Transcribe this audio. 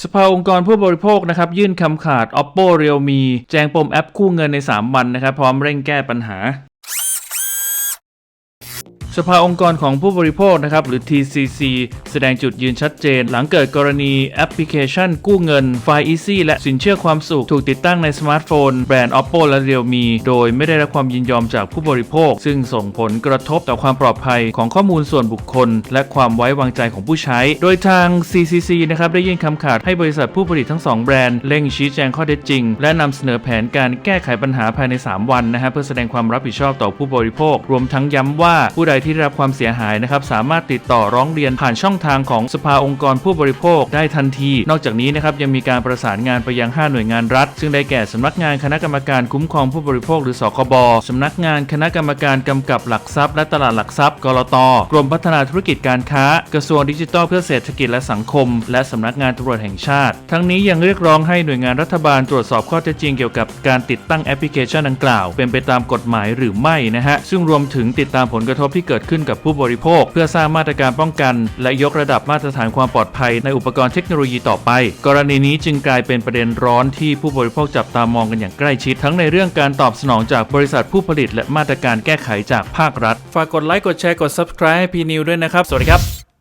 สภาองค์กรผู้บริโภคนะครับยื่นคำขาด oppo realme แจงปมแอปกู้เงินใน 3 วันนะครับพร้อมเร่งแก้ปัญหา สภาองค์กรของผู้บริโภคนะครับหรือ TCC แสดงจุดยืนชัดเจน หลังเกิดกรณีแอปพลิเคชันกู้เงินไฟ Easy และสินเชื่อความสุข ถูกติดตั้งในสมาร์ทโฟน แบรนด์ Oppo และ Realme โดยไม่ได้รับความยินยอมจากผู้บริโภค ซึ่งส่งผลกระทบต่อความปลอดภัยของข้อมูลส่วนบุคคล และความไว้วางใจของผู้ใช้ โดยทาง CCC นะครับได้ยื่นคำขาดให้บริษัทผู้ผลิตทั้ง 2 แบรนด์เร่งชี้แจงข้อเท็จจริง และนำเสนอแผนการแก้ไขปัญหาภายใน 3 วันนะฮะเพื่อแสดงความรับผิดชอบต่อผู้บริโภค รวมทั้งย้ำว่าผู้ใดที่ได้รับความเสียหายนะครับสามารถติดต่อร้องเรียนผ่านช่องทางของสภาองค์กรผู้บริโภคได้ทันที นอกจากนี้นะครับยังมีการประสานงานไปยัง 5 หน่วยงานรัฐ ซึ่งได้แก่สำนักงานคณะกรรมการคุ้มครองผู้บริโภคหรือสคบสำนักงานคณะกรรมการกำกับหลักทรัพย์ และตลาดหลักทรัพย์กรตกรมพัฒนาธุรกิจการค้า กระทรวงดิจิทัลเพื่อเศรษฐกิจและสังคม และสำนักงานตำรวจแห่งชาติ ทั้งนี้ยังเรียกร้องให้หน่วยงานรัฐบาลตรวจสอบข้อเท็จจริงเกี่ยวกับการติดตั้งแอปพลิเคชันดังกล่าว เป็นไปตามกฎหมายหรือไม่นะฮะซึ่งรวมถึงติดตามผลกระทบที่เกิดขึ้นกับผู้บริโภค เพื่อสร้างมาตรการป้องกัน และยกระดับมาตรฐานความปลอดภัยในอุปกรณ์เทคโนโลยีต่อไป กรณีนี้จึงกลายเป็นประเด็นร้อนที่ผู้บริโภคจับตามองกันอย่างใกล้ชิด ทั้งในเรื่องการตอบสนองจากบริษัทผู้ผลิต และมาตรการแก้ไขจากภาครัฐ ฝากกดไลค์กดแชร์กด subscribe ให้พีนิวด้วยนะครับ สวัสดีครับ